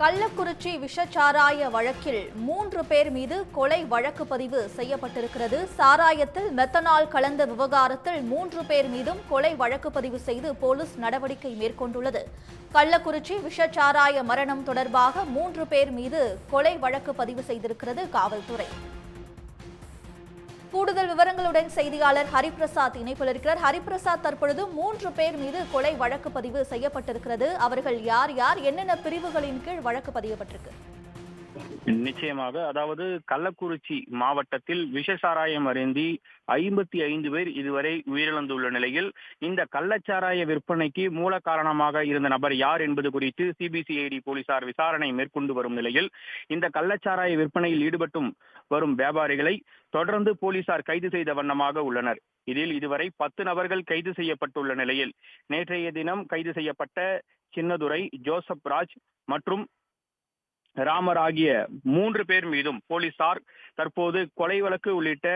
கள்ளக்குறிச்சி விஷச்சாராய வழக்கில் மூன்று பேர் மீது கொலை வழக்கு பதிவு செய்யப்பட்டிருக்கிறது. சாராயத்தில் மெத்தனால் கலந்த விவகாரத்தில் மூன்று பேர் மீதும் கொலை வழக்கு பதிவு செய்து போலீஸ் நடவடிக்கை மேற்கொண்டுள்ளது. கள்ளக்குறிச்சி விஷச்சாராய மரணம் தொடர்பாக மூன்று பேர் மீது கொலை வழக்கு பதிவு செய்திருக்கிறது காவல்துறை. கூடுதல் விவரங்களுடன் செய்தியாளர் ஹரிபிரசாத் இணைப்பில் இருக்கிறார். ஹரிபிரசாத் தற்பொழுது மூன்று பேர் மீது கொலை வழக்கு பதிவு செய்யப்பட்டிருக்கிறது. அவர்கள் யார் யார் என்னென்ன பிரிவுகளின் கீழ் வழக்கு பதியப்பட்டிருக்கு? நிச்சயமாக. அதாவது கள்ளக்குறிச்சி மாவட்டத்தில் விஷசாராயம் அருந்தி ஐம்பத்தி ஐந்து பேர் இதுவரை உயிரிழந்துள்ள நிலையில் இந்த கள்ளச்சாராய விற்பனைக்கு மூல காரணமாக இருந்த நபர் யார் என்பது குறித்து சிபிசிஐடி போலீசார் விசாரணை மேற்கொண்டு வரும் நிலையில் இந்த கள்ளச்சாராய விற்பனையில் ஈடுபட்டும் வரும் வியாபாரிகளை தொடர்ந்து போலீசார் கைது செய்த வண்ணமாக உள்ளனர். இதில் இதுவரை பத்து நபர்கள் கைது செய்யப்பட்டுள்ள நிலையில் நேற்றைய தினம் கைது செய்யப்பட்ட சின்னதுரை ஜோசப் ராஜ் மற்றும் ராமர் ஆகிய மூன்று பேர் மீதும் போலீசார் தற்போது கொலை வழக்கு உள்ளிட்ட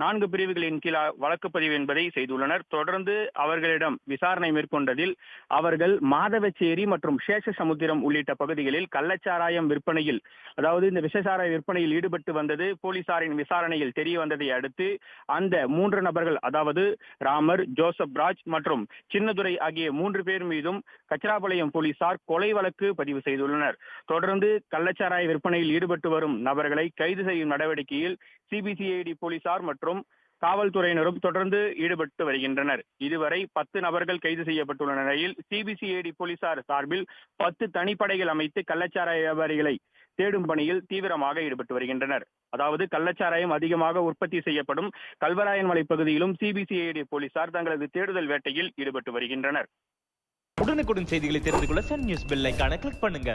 நான்கு பிரிவுகளின் கீழ் வழக்கு பதிவு என்பதை செய்துள்ளனர். தொடர்ந்து அவர்களிடம் விசாரணை மேற்கொண்டதில் அவர்கள் மாதவச்சேரி மற்றும் சேஷசமுத்திரம் உள்ளிட்ட பகுதிகளில் கள்ளச்சாராயம் விற்பனையில் அதாவது இந்த விஷசாராய விற்பனையில் ஈடுபட்டு வந்தது போலீசாரின் விசாரணையில் தெரிய வந்ததை அடுத்து அந்த மூன்று நபர்கள் அதாவது ராமர் ஜோசப் ராஜ் மற்றும் சின்னதுரை ஆகிய மூன்று பேர் மீதும் கச்சராபாளையம் போலீசார் கொலை வழக்கு பதிவு செய்துள்ளனர். தொடர்ந்து கள்ளச்சாராய விற்பனையில் ஈடுபட்டு வரும் நபர்களை கைது செய்யும் நடவடிக்கையில் சிபிசிஐடி போலீசார் மற்றும் காவல்துறையினரும் தொடர்ந்து ஈடுபட்டு வருகின்றனர். இதுவரை பத்து நபர்கள் கைது செய்யப்பட்டுள்ள நிலையில் சிபிசிஐடி போலீசார் சார்பில் பத்து தனிப்படைகள் அமைத்து கள்ளச்சாராய வியாபாரிகளை தேடும் பணியில் தீவிரமாக ஈடுபட்டு வருகின்றனர். அதாவது கள்ளச்சாராயம் அதிகமாக உற்பத்தி செய்யப்படும் கல்வராயன் மலை பகுதியிலும் சிபிசிஐடி போலீசார் தங்களது தேடுதல் வேட்டையில் ஈடுபட்டு வருகின்றனர். உடனுக்குடன் செய்திகளை தெரிந்து கொள்ள சன் நியூஸ் பெல் ஐகானை கிளிக் பண்ணுங்க.